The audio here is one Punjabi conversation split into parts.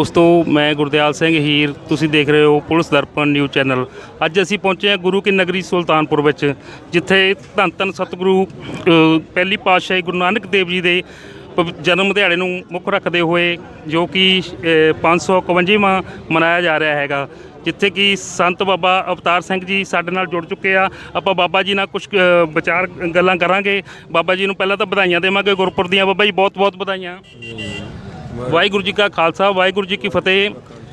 ਦੋਸਤੋ ਮੈਂ ਗੁਰਦਿਆਲ ਸਿੰਘ ਹੀਰ ਤੁਸੀਂ ਦੇਖ ਰਹੇ ਹੋ ਪੁਲਿਸ ਦਰਪਣ ਨਿਊਜ਼ ਚੈਨਲ। ਅੱਜ ਅਸੀਂ ਪਹੁੰਚੇ ਹਾਂ ਗੁਰੂ ਕੀ ਨਗਰੀ ਸੁਲਤਾਨਪੁਰ ਵਿੱਚ ਜਿੱਥੇ ਧੰਨ ਧੰਨ ਸਤਿਗੁਰੂ ਅ, ਪਹਿਲੀ ਪਾਤਸ਼ਾਹੀ ਗੁਰੂ ਨਾਨਕ ਦੇਵ ਜੀ ਦੇ ਪਵ- ਜਨਮ ਦਿਹਾੜੇ ਨੂੰ ਮੁੱਖ ਰੱਖਦੇ ਹੋਏ ਜੋ ਕਿ ਅ, 551ਵਾਂ ਮਨਾਇਆ ਜਾ ਰਿਹਾ ਹੈਗਾ ਜਿੱਥੇ ਕਿ ਸੰਤ ਬਾਬਾ ਅਵਤਾਰ ਸਿੰਘ ਜੀ ਸਾਡੇ ਨਾਲ ਜੁੜ ਚੁੱਕੇ ਆ। ਆਪਾਂ ਬਾਬਾ ਜੀ ਨਾਲ ਕੁਝ ਵਿਚਾਰ ਗੱਲਾਂ ਕਰਾਂਗੇ। ਬਾਬਾ ਜੀ ਨੂੰ ਪਹਿਲਾਂ ਤਾਂ ਵਧਾਈਆਂ ਦੇਵਾਂਗੇ ਗੁਰਪੁਰਬ ਦੀਆਂ ਬਾਬਾ ਜੀ ਬਹੁਤ ਬਹੁਤ ਵਧਾਈਆਂ। ਵਾਹਿਗੁਰੂ ਜੀ ਕਾ ਖਾਲਸਾ, ਵਾਹਿਗੁਰੂ ਜੀ ਕੀ ਫਤਿਹ।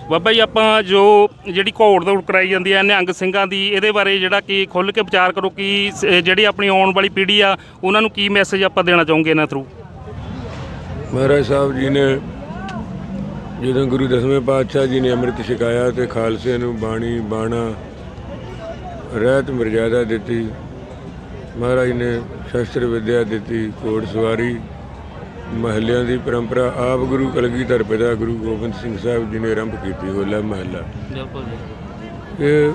ਬਾਬਾ ਜੀ, ਆਪਾਂ ਜੋ ਜਿਹੜੀ ਘੋੜ ਦੌੜ ਕਰਾਈ ਜਾਂਦੀ ਹੈ, ਨਿਹੰਗ ਸਿੰਘਾਂ ਦੀ, ਇਹਦੇ ਬਾਰੇ ਜਿਹੜਾ ਕਿ ਖੁੱਲ ਕੇ ਵਿਚਾਰ ਕਰੋ ਕਿ ਸ- ਜਿਹੜੀ ਆਪਣੀ ਆਉਣ ਵਾਲੀ ਪੀੜ੍ਹੀ ਆ, ਉਹਨਾਂ ਨੂੰ ਕੀ ਮੈਸੇਜ ਆਪਾਂ ਦੇਣਾ ਚਾਹੋਗੇ ਇਹਨਾਂ ਥਰੂ ਮਹਾਰਾਜ ਸਾਹਿਬ ਜੀ ਨੇ ਜਦੋਂ ਗੁਰੂ ਦਸਵੇਂ ਪਾਤਸ਼ਾਹ ਜੀ ਨੇ ਅੰਮ੍ਰਿਤ ਛਕਾਇਆ ਤੇ ਖਾਲਸੇ ਨੂੰ ਬਾਣੀ, ਬਾਣਾ, ਰਹਿਤ ਮਰਜ਼ਾਦਾ ਦਿੱਤੀ। ਮਹਾਰਾਜ ਨੇ ਸ਼ਸਤਰ ਵਿਦਿਆ ਦਿੱਤੀ, ਘੋੜ ਸਵਾਰੀ ਮਹੱਲਿਆਂ ਦੀ ਪਰੰਪਰਾ ਆਪ ਗੁਰੂ ਕਲਗੀਧਰ ਪਿਤਾ ਗੁਰੂ ਗੋਬਿੰਦ ਸਿੰਘ ਸਾਹਿਬ ਜੀ ਨੇ ਆਰੰਭ ਕੀਤੀ ਹੋਲਾ ਮਹੱਲਾ। ਬਿਲਕੁਲ ਇਹ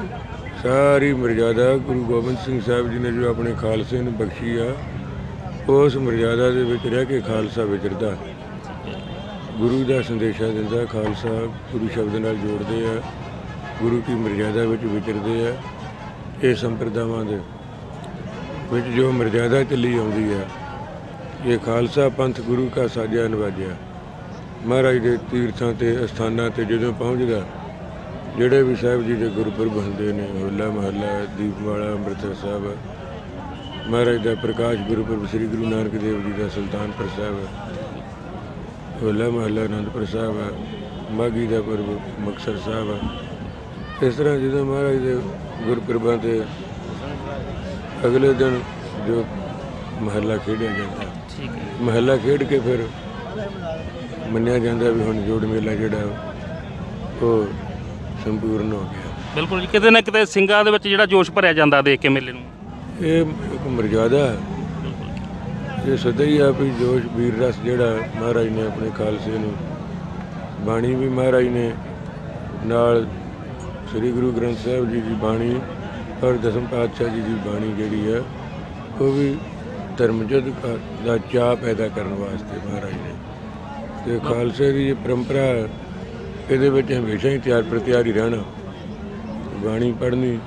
ਸਾਰੀ ਮਰਜ਼ਾਦਾ ਗੁਰੂ ਗੋਬਿੰਦ ਸਿੰਘ ਸਾਹਿਬ ਜੀ ਨੇ ਜੋ ਆਪਣੇ ਖਾਲਸੇ ਨੂੰ ਬਖਸ਼ੀ ਆ ਉਸ ਮਰਜ਼ਾਦਾ ਦੇ ਵਿੱਚ ਰਹਿ ਕੇ ਖਾਲਸਾ ਵਿਚਰਦਾ। ਗੁਰੂ ਦਾ ਸੰਦੇਸ਼ਾ ਦਿੰਦਾ ਖਾਲਸਾ ਗੁਰੂ ਸ਼ਬਦ ਨਾਲ ਜੋੜਦੇ ਆ ਗੁਰੂ ਕੀ ਮਰਜ਼ਾਦਾ ਵਿੱਚ ਵਿਚਰਦੇ ਆ ਇਹ ਸੰਪਰਦਾਵਾਂ ਦੇ ਵਿੱਚ ਜੋ ਮਰਜ਼ਾਦਾ ਚੱਲੀ ਆਉਂਦੀ ਆ ਜੇ ਖਾਲਸਾ ਪੰਥ ਗੁਰੂ ਕਾ ਸਾਜਿਆ ਨਵਾਜਿਆ ਮਹਾਰਾਜ ਦੇ ਤੀਰਥਾਂ ਤੇ ਅਸਥਾਨਾਂ ਤੇ ਜਦੋਂ ਪਹੁੰਚਦਾ, ਜਿਹੜੇ ਵੀ ਸਾਹਿਬ ਜੀ ਦੇ ਗੁਰਪੁਰਬ ਹੁੰਦੇ ਨੇ, ਹੋਲਾ ਮਹੱਲਾ, ਦੀਪਮਾਲਾ, ਅੰਮ੍ਰਿਤਸਰ ਸਾਹਿਬ, ਮਹਾਰਾਜ ਦਾ ਪ੍ਰਕਾਸ਼ ਗੁਰਪੁਰਬ ਸ੍ਰੀ ਗੁਰੂ ਨਾਨਕ ਦੇਵ ਜੀ ਦਾ ਸੁਲਤਾਨਪੁਰ ਸਾਹਿਬ, ਹੋਲਾ ਮਹੱਲਾ ਅਨੰਦਪੁਰ ਸਾਹਿਬ ਹੈ ਮਾਘੀ ਦਾ ਪੁਰਬ ਮਕਸਰ ਸਾਹਿਬ। ਹੈ ਇਸ ਤਰ੍ਹਾਂ ਜਦੋਂ ਮਹਾਰਾਜ ਦੇ ਗੁਰਪੁਰਬਾਂ ਤੇ ਅਗਲੇ ਦਿਨ ਜੋ ਮਹੱਲਾ ਖੇਡਿਆ ਜਾਂਦਾ ਮਹੱਲਾ ਖੇਡ ਕੇ ਫਿਰ ਮੰਨਿਆ ਜਾਂਦਾ ਵੀ ਹੁਣ ਜੋੜ ਮੇਲਾ ਜਿਹੜਾ ਉਹ ਸੰਪੂਰਨ ਹੋ ਗਿਆ। ਬਿਲਕੁਲ ਜੀ ਕਿਤੇ ਨਾ ਕਿਤੇ ਸਿੰਘਾਂ ਦੇ ਵਿੱਚ ਜਿਹੜਾ ਜੋਸ਼ ਭਰਿਆ ਜਾਂਦਾ ਦੇਖ ਕੇ ਮੇਲੇ ਨੂੰ। ਇਹ ਇੱਕ ਮਰਜ਼ਾਦਾ ਹੈ। ਇਹ ਸਦਾ ਹੀ ਆ ਵੀ ਜੋਸ਼ ਵੀਰ ਰਸ ਜਿਹੜਾ ਮਹਾਰਾਜ ਨੇ ਆਪਣੇ ਖਾਲਸੇ ਨੂੰ ਬਾਣੀ ਵੀ ਮਹਾਰਾਜ ਨੇ ਨਾਲ ਸ੍ਰੀ ਗੁਰੂ ਗ੍ਰੰਥ ਸਾਹਿਬ ਜੀ ਦੀ ਬਾਣੀ ਔਰ ਦਸਮ ਪਾਤਸ਼ਾਹ ਜੀ ਦੀ ਬਾਣੀ ਜਿਹੜੀ ਹੈ ਉਹ ਵੀ ਧਰਮਯੁੱਧ ਦਾ ਚਾਅ ਪੈਦਾ ਕਰਨ ਵਾਸਤੇ ਮਹਾਰਾਜ ਨੇ। ਤੇ ਖਾਲਸੇ ਦੀ ਇਹ ਪਰੰਪਰਾ, ਇਹਦੇ ਵਿੱਚ ਹਮੇਸ਼ਾ ਹੀ ਤਿਆਰ ਪ੍ਰਤਿਆਰ ਹੀ ਰਹਿਣਾ, ਬਾਣੀ ਪੜ੍ਹਨੀ,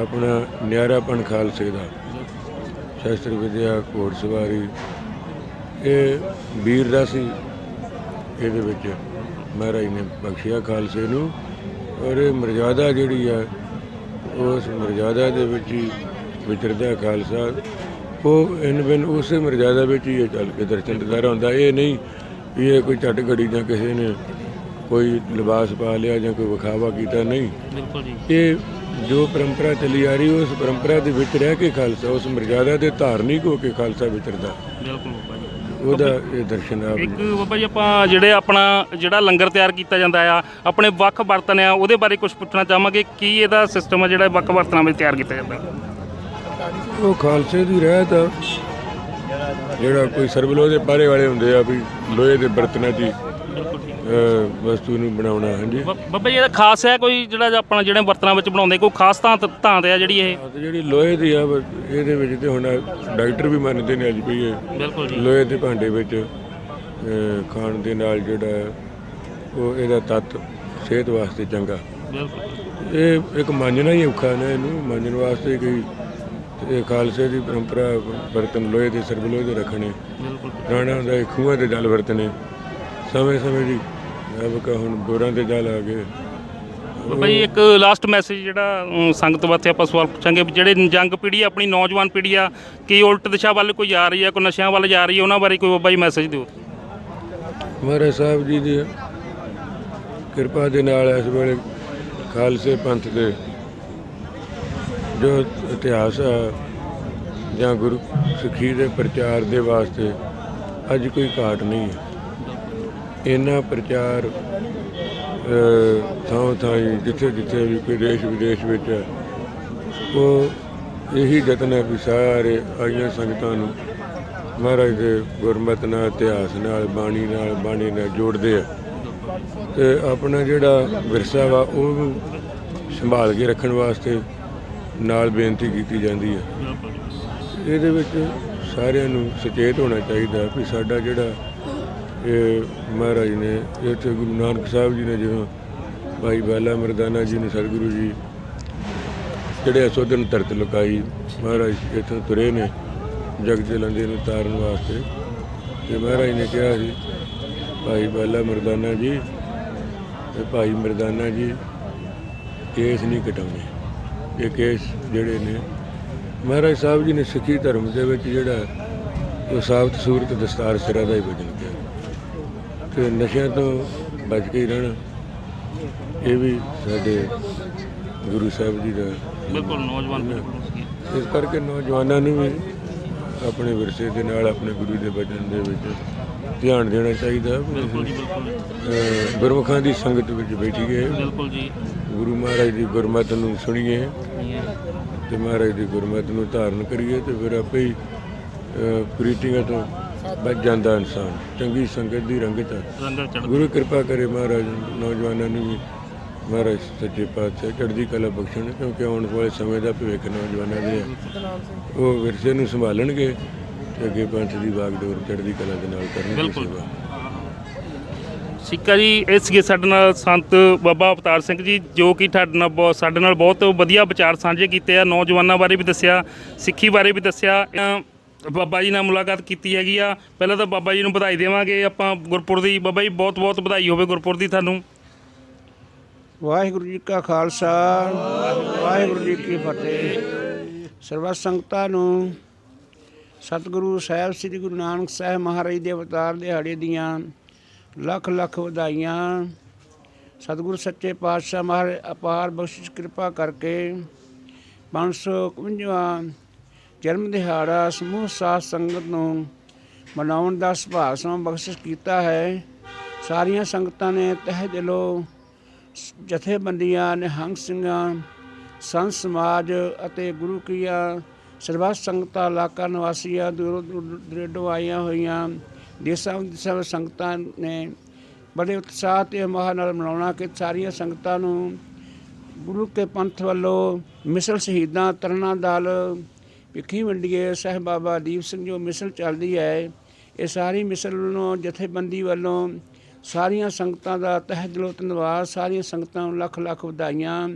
ਆਪਣਾ ਨਿਆਰਾਪਣ ਖਾਲਸੇ ਦਾ। ਸ਼ਸਤਰ ਵਿਦਿਆ, ਘੋੜ ਸਵਾਰੀ, ਇਹ ਵੀਰ ਦਾ ਸੀ। ਇਹਦੇ ਵਿੱਚ ਮਹਾਰਾਜ ਨੇ ਬਖਸ਼ਿਆ ਖਾਲਸੇ ਨੂੰ। ਔਰ ਇਹ ਮਰਜ਼ਾਦਾ ਜਿਹੜੀ ਆ, ਉਸ ਮਰਜ਼ਾਦਾ ਦੇ ਵਿੱਚ ਹੀ ਵਿਚਰਦਾ ਖਾਲਸਾ ਉਹ ਇਨ ਬਿਨ ਉਸੇ ਮਰਜ਼ਾਦਾ ਵਿੱਚ ਹੀ ਇਹ ਚੱਲ ਕੇ ਦਰਸ਼ਨ ਦਿਦਾਰਾ ਹੁੰਦਾ। ਇਹ ਨਹੀਂ ਵੀ ਇਹ ਕੋਈ ਝੱਟ ਘੜੀ ਜਾਂ ਕਿਸੇ ਨੇ ਕੋਈ ਲਿਬਾਸ ਪਾ ਲਿਆ ਜਾਂ ਕੋਈ ਵਿਖਾਵਾ ਕੀਤਾ ਨਹੀਂ। ਬਿਲਕੁਲ ਜੀ। ਇਹ ਜੋ ਪਰੰਪਰਾ ਚੱਲੀ ਆ ਰਹੀ ਉਸ ਪਰੰਪਰਾ ਦੇ ਵਿੱਚ ਰਹਿ ਕੇ ਖਾਲਸਾ ਉਸ ਮਰਜ਼ਾਦਾ ਦੇ ਧਾਰਨਿਕ ਹੋ ਕੇ ਖਾਲਸਾ ਵਿਚਰਦਾ। ਬਿਲਕੁਲ ਬਾਬਾ ਜੀ। ਉਹਦਾ ਇਹ ਦਰਸ਼ਨ ਆਪ ਇੱਕ ਬਾਬਾ ਜੀ ਆਪਾਂ ਜਿਹੜੇ ਆਪਣਾ ਜਿਹੜਾ ਲੰਗਰ ਤਿਆਰ ਕੀਤਾ ਜਾਂਦਾ ਆ ਆਪਣੇ ਵੱਖ ਬਰਤਨ ਆ ਉਹਦੇ ਬਾਰੇ ਕੁਝ ਪੁੱਛਣਾ ਚਾਹਾਂਗੇ ਕੀ ਇਹਦਾ ਸਿਸਟਮ ਆ ਜਿਹੜਾ ਵੱਖ ਬਰਤਨਾਂ ਵਿੱਚ ਤਿਆਰ ਕੀਤਾ ਜਾਂਦਾ? ਉਹ ਖਾਲਸੇ ਦੀ ਰਹਿਤ ਆ। ਜਿਹੜਾ ਕੋਈ ਸਰਬਲੋ ਦੇ ਪਾਰੇ ਵਾਲੇ ਹੁੰਦੇ ਆ ਵੀ ਲੋਹੇ ਦੇ ਬਰਤਨਾਂ 'ਚ ਹੀ, ਅਹ, ਵਸਤੂ ਨੂੰ ਬਣਾਉਣਾ ਹਾਂਜੀ। ਬਾਬਾ ਜੀ ਇਹਦਾ ਖਾਸ ਹੈ ਕੋਈ ਜਿਹੜਾ ਆਪਣਾ ਜਿਹੜੇ ਬਰਤਨਾਂ ਵਿੱਚ ਬਣਾਉਂਦੇ ਕੋਈ ਖਾਸ ਤਾਂ ਤਾਂ ਤੇ ਆ ਜਿਹੜੀ ਇਹ? ਆ ਤੇ ਜਿਹੜੀ ਲੋਹੇ ਦੀ ਆ ਬ- ਇਹਦੇ ਵਿੱਚ ਤੇ ਹੁਣ ਡਾਕਟਰ ਵੀ ਮੰਨਦੇ ਨੇ ਅੱਜ ਵੀ ਇਹ। ਬਿਲਕੁਲ ਜੀ। ਲੋਹੇ ਦੇ ਭਾਂਡੇ ਵਿੱਚ ਅਹ, ਖਾਣ ਦੇ ਨਾਲ ਜਿਹੜਾ ਉਹ ਇਹਦਾ ਤੱਤ ਸਿਹਤ ਵਾਸਤੇ ਚੰਗਾ। ਬਿਲਕੁਲ। ਇਹ ਇੱਕ ਮਾਂਜਣਾ ਹੀ ਔਖਾ ਨੇ ਇਹਨੂੰ ਮਾਂਜਣ ਵਾਸਤੇ ਕੋਈ ਇਹ ਖਾਲਸੇ ਦੀ ਪਰੰਪਰਾ ਬਰਤਨ ਲੋਹੇ ਦੇ ਸਰਬਲੋਹੇ ਦੇ ਰੱਖਣੇ। ਹੁੰਦਾ ਇਹ ਖੂਹਾਂ ਦੇ ਜਲ ਵਰਤਨੇ ਸਮੇਂ ਸਮੇਂ ਦੀ ਅਬ ਕਾ ਹੁਣ ਬੋਰਾਂ ਦੇ ਜਲ ਆ ਗਏ। ਜੀ ਇੱਕ ਲਾਸਟ ਮੈਸੇਜ ਜਿਹੜਾ ਅਮ, ਸੰਗਤ ਵਾਸਤੇ ਆਪਾਂ ਸਵਾਲ ਪੁੱਛਾਂਗੇ ਵੀ ਜਿਹੜੇ ਜੰਗ ਪੀੜ੍ਹੀ ਆ, ਆਪਣੀ ਨੌਜਵਾਨ ਪੀੜ੍ਹੀ ਆ ਕੀ ਉਲਟ ਦਿਸ਼ਾ ਵੱਲ ਕੋਈ ਜਾ ਰਹੀ ਹੈ ਕੋਈ ਨਸ਼ਿਆਂ ਵੱਲ ਜਾ ਰਹੀ ਹੈ ਉਹਨਾਂ ਬਾਰੇ ਕੋਈ ਬਾਬਾ ਜੀ ਮੈਸੇਜ ਦਿਓ। ਮਹਾਰਾਜ ਸਾਹਿਬ ਜੀ ਦੀ ਕਿਰਪਾ ਦੇ ਨਾਲ ਇਸ ਵੇਲੇ ਖਾਲਸੇ ਪੰਥ ਦੇ ਜੋ ਇਤਿਹਾਸ ਆ ਜਾਂ ਗੁਰੂ ਸਿੱਖੀ ਦੇ ਪ੍ਰਚਾਰ ਦੇ ਵਾਸਤੇ ਅੱਜ ਕੋਈ ਘਾਟ ਨਹੀਂ ਹੈ। ਇਹਨਾਂ ਪ੍ਰਚਾਰ ਥਾਂ ਥਾਂ ਹੀ ਜਿੱਥੇ ਜਿੱਥੇ ਵੀ ਕੋਈ ਦੇਸ਼ ਵਿਦੇਸ਼ ਵਿੱਚ ਹੈ, ਉਹ ਇਹੀ ਯਤਨ ਹੈ ਵੀ ਸਾਰੇ ਆਈਆਂ ਸੰਗਤਾਂ ਨੂੰ ਮਹਾਰਾਜ ਦੇ ਗੁਰਮਤਿ ਨਾਲ ਇਤਿਹਾਸ ਨਾਲ ਬਾਣੀ ਨਾਲ ਬਾਣੀ ਨਾਲ ਜੋੜਦੇ ਆ। ਤੇ ਆਪਣਾ ਜਿਹੜਾ ਵਿਰਸਾ ਵਾ ਉਹ ਸੰਭਾਲ ਕੇ ਰੱਖਣ ਵਾਸਤੇ ਨਾਲ ਬੇਨਤੀ ਕੀਤੀ ਜਾਂਦੀ ਹੈ। ਇਹਦੇ ਵਿੱਚ ਸਾਰਿਆਂ ਨੂੰ ਸੁਚੇਤ ਹੋਣਾ ਚਾਹੀਦਾ ਵੀ ਸਾਡਾ ਜਿਹੜਾ ਇਹ ਮਹਾਰਾਜ ਨੇ, ਇੱਥੇ ਗੁਰੂ ਨਾਨਕ ਸਾਹਿਬ ਜੀ ਨੇ ਜਦੋਂ ਭਾਈ ਬਾਲਾ ਮਰਦਾਨਾ ਜੀ ਨੇ ਸਤਿਗੁਰੂ ਜੀ ਜਿਹੜੇ ਸੋਧਨ ਧਰਤ ਲੁਕਾਈ, ਮਹਾਰਾਜ ਇੱਥੋਂ ਤੁਰੇ ਨੇ ਜਗ ਜਲੰਦੇ ਨੂੰ ਤਾਰਨ ਵਾਸਤੇ। ਤੇ ਮਹਾਰਾਜ ਨੇ ਕਿਹਾ ਸੀ, ਭਾਈ ਬਾਲਾ ਮਰਦਾਨਾ ਜੀ ਤੇ ਭਾਈ ਮਰਦਾਨਾ ਜੀ ਕੇਸ ਨਹੀਂ ਕਟਾਉਣੇ। ਇਹ ਕੇਸ ਜਿਹੜੇ ਨੇ ਮਹਾਰਾਜ ਸਾਹਿਬ ਜੀ ਨੇ ਸਿੱਖੀ ਧਰਮ ਦੇ ਵਿੱਚ ਜਿਹੜਾ ਉਹ ਸਾਬਤ ਸੂਰਤ ਦਸਤਾਰ ਸਿਰਾਂ ਦਾ ਹੀ ਵਜਨ ਗਿਆ ਤੇ ਨਸ਼ਿਆਂ ਤੋਂ ਬਚ ਕੇ ਰਹਿਣਾ ਇਹ ਵੀ ਸਾਡੇ ਗੁਰੂ ਸਾਹਿਬ ਜੀ ਦਾ ਬਿਲਕੁਲ ਨੌਜਵਾਨ ਬਿਲਕੁਲ। ਇਸ ਕਰਕੇ ਨੌਜਵਾਨਾਂ ਨੂੰ ਵੀ ਆਪਣੇ ਵਿਰਸੇ ਦੇ ਨਾਲ ਆਪਣੇ ਗੁਰੂ ਦੇ ਬਚਨ ਦੇ ਵਿੱਚ ਧਿਆਨ ਦੇਣਾ ਚਾਹੀਦਾ। ਬਿਲਕੁਲ ਜੀ ਬਿਲਕੁਲ। ਗੁਰਮੁਖਾਂ ਦੀ ਸੰਗਤ ਵਿੱਚ ਬੈਠੀਏ ਬਿਲਕੁਲ ਜੀ। ਗੁਰੂ ਮਹਾਰਾਜ ਦੀ ਗੁਰਮਤਿ ਨੂੰ ਸੁਣੀਏ ਤੇ ਮਹਾਰਾਜ ਦੀ ਗੁਰਮਤਿ ਨੂੰ ਧਾਰਨ ਕਰੀਏ ਤੇ ਫਿਰ ਆਪੇ ਹੀ ਅਹ, ਕੁਰੀਤੀਆਂ ਤੋਂ ਬਚ ਜਾਂਦਾ ਇਨਸਾਨ। ਚੰਗੀ ਸੰਗਤ ਦੀ ਰੰਗਤ ਹੈ। ਗੁਰੂ ਕਿਰਪਾ ਕਰੇ ਮਹਾਰਾਜ ਨੌਜਵਾਨਾਂ ਨੂੰ ਵੀ ਮਹਾਰਾਜ ਸੱਚੇ ਪਾਤਸ਼ਾਹ ਚੜ੍ਹਦੀ ਕਲਾ ਬਖਸ਼ਣ ਕਿਉਂਕਿ ਆਉਣ ਵਾਲੇ ਸਮੇਂ ਦਾ ਭਵਿੱਖ ਨੌਜਵਾਨਾਂ ਦੇ ਹੈ। ਉਹ ਵਿਰਸੇ ਨੂੰ ਸੰਭਾਲਣਗੇ ਤੇ ਅੱਗੇ ਪੰਥ ਦੀ ਵਾਗਡੋਰ ਚੜ੍ਹਦੀ ਕਲਾ ਦੇ ਨਾਲ ਕਰਨਗੇ ਬਿਲਕੁਲ। ਠੀਕ ਆ ਜੀ, ਇਹ ਸੀਗੇ ਸਾਡੇ ਨਾਲ ਸੰਤ ਬਾਬਾ ਅਵਤਾਰ ਸਿੰਘ ਜੀ, ਜੋ ਕਿ ਤੁਹਾਡੇ ਨਾਲ ਬਹੁਤ ਸਾਡੇ ਨਾਲ ਬਹੁਤ ਵਧੀਆ ਵਿਚਾਰ ਸਾਂਝੇ ਕੀਤੇ ਆ, ਨੌਜਵਾਨਾਂ ਬਾਰੇ ਵੀ ਦੱਸਿਆ, ਸਿੱਖੀ ਬਾਰੇ ਵੀ ਦੱਸਿਆ। ਬਾਬਾ ਜੀ ਨਾਲ ਮੁਲਾਕਾਤ ਕੀਤੀ ਹੈਗੀ ਆ। ਪਹਿਲਾਂ ਤਾਂ ਬਾਬਾ ਜੀ ਨੂੰ ਵਧਾਈ ਦੇਵਾਂਗੇ, ਆਪਾਂ ਗੁਰਪੁਰ ਦੀ, ਬਾਬਾ ਜੀ ਬਹੁਤ ਬਹੁਤ ਵਧਾਈ ਹੋਵੇ ਗੁਰਪੁਰ ਦੀ ਤੁਹਾਨੂੰ। ਵਾਹਿਗੁਰੂ ਜੀ ਕਾ ਖਾਲਸਾ, ਵਾਹਿਗੁਰੂ ਜੀ ਕੀ ਫਤਿਹ। ਸਰਬੱਤ ਸੰਗਤਾਂ ਨੂੰ ਸਤਿਗੁਰੂ ਸਾਹਿਬ, ਸ੍ਰੀ ਗੁਰੂ ਨਾਨਕ ਸਾਹਿਬ ਮਹਾਰਾਜ ਦੇ ਅਵਤਾਰ ਦਿਹਾੜੇ ਦੀਆਂ ਲੱਖ ਲੱਖ ਵਧਾਈਆਂ। ਸਤਿਗੁਰ ਸੱਚੇ ਪਾਤਸ਼ਾਹ ਮਹਾਰਾਜ, ਅਪਾਰ ਬਖਸ਼ਿਸ਼, ਕਿਰਪਾ ਕਰਕੇ 551ਵਾਂ ਜਨਮ ਦਿਹਾੜਾ ਸਮੂਹ ਸਾਥ ਸੰਗਤ ਨੂੰ ਮਨਾਉਣ ਦਾ ਸੁਭਾਅ ਸਮਾਂ ਬਖਸ਼ਿਸ਼ ਕੀਤਾ ਹੈ। ਸਾਰੀਆਂ ਸੰਗਤਾਂ ਨੇ ਤਹਿ ਦਿਲੋਂ ਜਥੇਬੰਦੀਆਂ, ਨਿਹੰਗ ਸਿੰਘਾਂ, ਸੰਤ ਸਮਾਜ ਅਤੇ ਗੁਰੂ ਕੀਆਂ ਸਰਬੱਤ ਸੰਗਤਾਂ, ਇਲਾਕਾ ਨਿਵਾਸੀਆਂ, ਦੂਰੋਂ ਦੂਰ- ਦਰੇਡੋਂ ਆਈਆਂ ਹੋਈਆਂ ਦੇਸਾਂ ਵਿਦੇਸਾਂ ਸੰਗਤਾਂ ਨੇ ਬੜੇ ਉਤਸ਼ਾਹ ਤੇ ਉਮਾਹ ਨਾਲ ਮਨਾਉਣਾ ਕਿ ਸਾਰੀਆਂ ਸੰਗਤਾਂ ਨੂੰ ਗੁਰੂ ਕੇ ਪੰਥ ਵੱਲੋਂ ਮਿਸਲ ਸ਼ਹੀਦਾਂ, ਤਰਨਾ ਦਲ ਭਿੱਖੀ ਮੰਡੀਏ ਸਾਹਿਬ ਬਾਬਾ ਦੀਪ ਸਿੰਘ ਜੋ ਮਿਸਲ ਚੱਲਦੀ ਹੈ, ਇਹ ਸਾਰੀ ਮਿਸਲ ਵੱਲੋਂ ਜਥੇਬੰਦੀ ਵੱਲੋਂ ਸਾਰੀਆਂ ਸੰਗਤਾਂ ਦਾ ਤਹਿ ਦਿਲੋਂ ਧੰਨਵਾਦ, ਸਾਰੀਆਂ ਸੰਗਤਾਂ ਨੂੰ ਲੱਖ ਲੱਖ ਵਧਾਈਆਂ।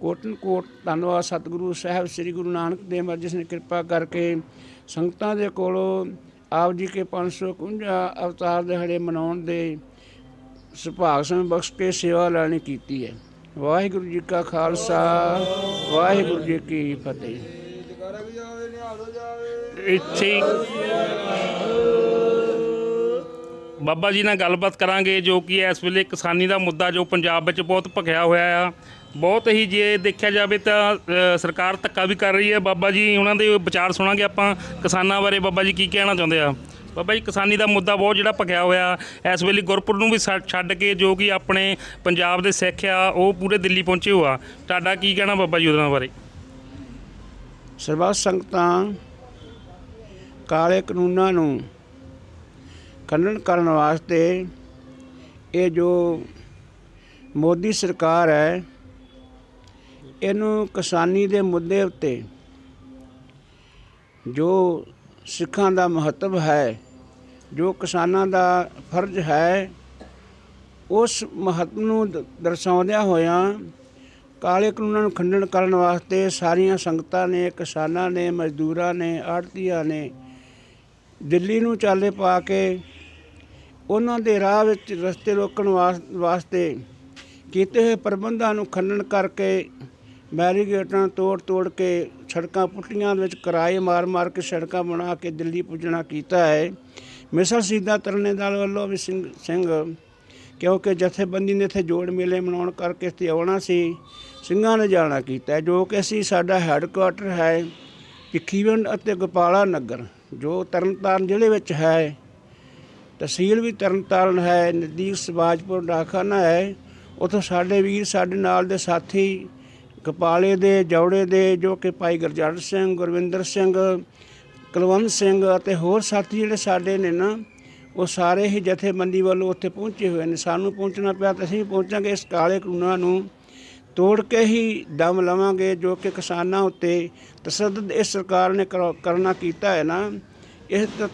ਕੋਟਨ ਕੋਟ ਧੰਨਵਾਦ ਸਤਿਗੁਰੂ ਸਾਹਿਬ, ਸ੍ਰੀ ਗੁਰੂ ਨਾਨਕ ਦੇਵ ਮਹਾਰਾਜ ਨੇ ਕਿਰਪਾ ਕਰਕੇ ਸੰਗਤਾਂ ਦੇ ਕੋਲੋਂ ਆਪ ਜੀ ਕੇ 551 ਅਵਤਾਰ ਦਿਹਾੜੇ ਮਨਾਉਣ ਦੇ ਸੁਭਾਗ ਸਮੇਂ ਬਖਸ਼ ਕੇ ਸੇਵਾ ਲੈਣੀ ਕੀਤੀ ਹੈ। ਵਾਹਿਗੁਰੂ ਜੀ ਕਾ ਖਾਲਸਾ ਵਾਹਿਗੁਰੂ ਜੀ ਕੀ ਫਤਿਹ। ਇੱਥੇ ਬਾਬਾ ਜੀ ਨਾਲ ਗੱਲਬਾਤ ਕਰਾਂਗੇ ਜੋ ਕਿ ਇਸ ਵੇਲੇ ਕਿਸਾਨੀ ਦਾ ਮੁੱਦਾ ਜੋ ਪੰਜਾਬ ਵਿੱਚ ਬਹੁਤ ਭਖਿਆ ਹੋਇਆ ਆ। ਬਹੁਤ ਹੀ ਜੇ ਦੇਖਿਆ ਜਾਵੇ ਤਾਂ ਸਰਕਾਰ ਧੱਕਾ ਵੀ ਕਰ ਰਹੀ ਹੈ। ਬਾਬਾ ਜੀ, ਉਹਨਾਂ ਦੇ ਵਿਚਾਰ ਸੁਣਾਂਗੇ ਆਪਾਂ। ਕਿਸਾਨਾਂ ਬਾਰੇ ਬਾਬਾ ਜੀ ਕੀ ਕਹਿਣਾ ਚਾਹੁੰਦੇ ਆ? ਬਾਬਾ ਜੀ, ਕਿਸਾਨੀ ਦਾ ਮੁੱਦਾ ਬਹੁਤ ਜਿਹੜਾ ਭਖਿਆ ਹੋਇਆ। ਇਸ ਵੇਲੇ ਗੁਰਪੁਰ ਨੂੰ ਵੀ ਛੱਡ ਛੱਡ ਕੇ ਜੋ ਕਿ ਆਪਣੇ ਪੰਜਾਬ ਦੇ ਸਿੱਖ ਆ, ਉਹ ਪੂਰੇ ਦਿੱਲੀ ਪਹੁੰਚੇ ਹੋਆ ਤੁਹਾਡਾ ਕੀ ਕਹਿਣਾ ਬਾਬਾ ਜੀ ਉਹਨਾਂ ਬਾਰੇ? ਸਰਬੱਤ ਸੰਗਤਾਂ, ਕਾਲੇ ਕਾਨੂੰਨਾਂ ਨੂੰ ਖੰਡਨ ਕਰਨ ਵਾਸਤੇ ਇਹ ਜੋ ਮੋਦੀ ਸਰਕਾਰ ਹੈ, ਇਹਨੂੰ ਕਿਸਾਨੀ ਦੇ ਮੁੱਦੇ ਉੱਤੇ ਜੋ ਸਿੱਖਾਂ ਦਾ ਮਹੱਤਵ ਹੈ, ਜੋ ਕਿਸਾਨਾਂ ਦਾ ਫਰਜ਼ ਹੈ, ਉਸ ਮਹੱਤਵ ਨੂੰ ਦਰਸਾਉਂਦਿਆਂ ਹੋਇਆਂ ਕਾਲੇ ਕਾਨੂੰਨਾਂ ਨੂੰ ਖੰਡਨ ਕਰਨ ਵਾਸਤੇ ਸਾਰੀਆਂ ਸੰਗਤਾਂ ਨੇ, ਕਿਸਾਨਾਂ ਨੇ, ਮਜ਼ਦੂਰਾਂ ਨੇ ਆੜਤੀਆਂ ਨੇ ਦਿੱਲੀ ਨੂੰ ਚਾਲੇ ਪਾ ਕੇ ਉਹਨਾਂ ਦੇ ਰਾਹ ਵਿੱਚ ਰਸਤੇ ਰੋਕਣ ਵਾਸ- ਵਾਸਤੇ ਕੀਤੇ ਹੋਏ ਪ੍ਰਬੰਧਾਂ ਨੂੰ ਖੰਡਨ ਕਰਕੇ ਬੈਰੀਗੇਟਾਂ ਤੋੜ ਤੋੜ ਕੇ ਸੜਕਾਂ ਪੁੱਟੀਆਂ ਵਿੱਚ ਕਿਰਾਏ ਮਾਰ ਮਾਰ ਕੇ ਸੜਕਾਂ ਬਣਾ ਕੇ ਦਿੱਲੀ ਪੁੱਜਣਾ ਕੀਤਾ ਹੈ। ਮਿਸਲ ਸਿੱਧਾ ਤਰਨੇਦਲ ਵੱਲੋਂ ਵੀ ਸਿੰਘ ਸਿੰਘ ਕਿਉਂਕਿ ਜਥੇਬੰਦੀ ਨੇ ਇੱਥੇ ਜੋੜ ਮੇਲੇ ਮਨਾਉਣ ਕਰਕੇ ਇੱਥੇ ਆਉਣਾ ਸੀ, ਸਿੰਘਾਂ ਨੇ ਜਾਣਾ ਕੀਤਾ ਜੋ ਕਿ ਅਸੀਂ ਸਾਡਾ ਹੈੱਡਕੁਆਟਰ ਹੈ ਭਿੱਖੀਵਿੰਡ ਅਤੇ ਗੋਪਾਲਾ ਨਗਰ, ਜੋ ਤਰਨਤਾਰਨ ਜ਼ਿਲ੍ਹੇ ਵਿੱਚ ਹੈ। ਤਹਿਸੀਲ ਵੀ ਤਰਨਤਾਰਨ ਹੈ, ਨਜ਼ਦੀਕ ਸਵਾਜਪੁਰ ਡਾਕਖਾਨਾ ਹੈ। ਉੱਥੋਂ ਸਾਡੇ ਵੀਰ ਸਾਡੇ ਨਾਲ ਦੇ ਸਾਥੀ ਕਪਾਲੇ ਦੇ, ਜੌੜੇ ਦੇ, ਜੋ ਕਿ ਭਾਈ ਗੁਰਜੰਟ ਸਿੰਘ, ਗੁਰਵਿੰਦਰ ਸਿੰਘ, ਕੁਲਵੰਤ ਸਿੰਘ ਅਤੇ ਹੋਰ ਸਾਥੀ ਜਿਹੜੇ ਸਾਡੇ ਨੇ ਨਾ, ਉਹ ਸਾਰੇ ਹੀ ਜਥੇਬੰਦੀ ਵੱਲੋਂ ਉੱਥੇ ਪਹੁੰਚੇ ਹੋਏ ਨੇ। ਸਾਨੂੰ ਪਹੁੰਚਣਾ ਪਿਆ ਤਾਂ ਅਸੀਂ ਵੀ ਪਹੁੰਚਾਂਗੇ ਇਸ ਕਾਲੇ ਕਾਨੂੰਨਾਂ ਨੂੰ। ਤੋੜ ਕੇ ਹੀ ਦਮ ਲਵਾਂਗੇ ਜੋ ਕਿ ਕਿਸਾਨਾਂ ਉੱਤੇ ਤਸੱਦਦ ਇਸ ਸਰਕਾਰ ਨੇ ਕਰੋ- ਕਰਨਾ ਕੀਤਾ ਹੈ ਨਾ। ਇਸ ਤ-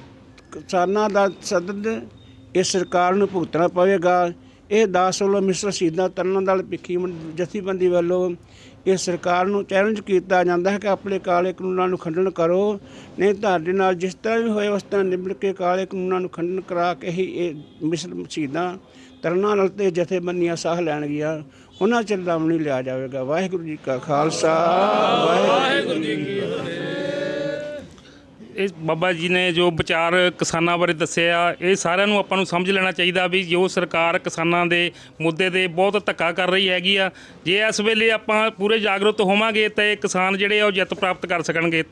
ਕਿਸਾਨਾਂ ਦਾ ਤਸੱਦਦ ਇਹ ਸਰਕਾਰ ਨੂੰ ਭੁਗਤਣਾ ਪਵੇਗਾ। ਇਹ ਦਾਸ ਵੱਲੋਂ ਮਿਸਰ ਸ਼ਹੀਦਾਂ ਤਰਨਾਂ ਦਲ ਭਿੱਖੀ ਜਥੇਬੰਦੀ ਵੱਲੋਂ ਇਹ ਸਰਕਾਰ ਨੂੰ ਚੈਲੰਜ ਕੀਤਾ ਜਾਂਦਾ ਹੈ ਕਿ ਆਪਣੇ ਕਾਲੇ ਕਾਨੂੰਨਾਂ ਨੂੰ ਖੰਡਨ ਕਰੋ। ਨਹੀਂ ਤੁਹਾਡੇ ਨਾਲ ਜਿਸ ਤਰ੍ਹਾਂ ਵੀ ਹੋਏ ਉਸ ਤਰ੍ਹਾਂ ਨਿਬੜ ਕੇ ਕਾਲੇ ਕਾਨੂੰਨਾਂ ਨੂੰ ਖੰਡਨ ਕਰਾ ਕੇ ਹੀ ਇਹ ਮਿਸਰ ਸ਼ਹੀਦਾਂ ਤਰਨਾਂ ਨਾਲ ਤੇ ਜਥੇਬੰਦੀਆਂ ਸਾਹ ਲੈਣਗੀਆਂ। ਉਹਨਾਂ ਚ ਦਮ ਲਿਆ ਜਾਵੇਗਾ। ਵਾਹਿਗੁਰੂ ਜੀ ਕਾ ਖਾਲਸਾ, ਵਾਹਿਗੁਰੂ ਜੀ ਕੀ ਫਤਿਹ। ਇਹ ਬਾਬਾ ਜੀ ਨੇ ਜੋ ਵਿਚਾਰ ਕਿਸਾਨਾਂ ਬਾਰੇ ਦੱਸਿਆ, ਇਹ ਸਾਰਿਆਂ ਨੂੰ ਆਪਾਂ ਨੂੰ ਸਮਝ ਲੈਣਾ ਚਾਹੀਦਾ ਵੀ ਜੋ ਸਰਕਾਰ ਕਿਸਾਨਾਂ ਦੇ ਮੁੱਦੇ ਤੇ ਬਹੁਤ ਧੱਕਾ ਕਰ ਰਹੀ ਹੈਗੀ ਆ, ਜੇ ਇਸ ਵੇਲੇ ਆਪਾਂ ਪੂਰੇ ਜਾਗਰੂਕ ਹੋਵਾਂਗੇ ਤਾਂ ਇਹ ਕਿਸਾਨ ਜਿਹੜੇ ਆ ਉਹ ਜਿੱਤ ਪ੍ਰਾਪਤ ਕਰ ਸਕਣਗੇ।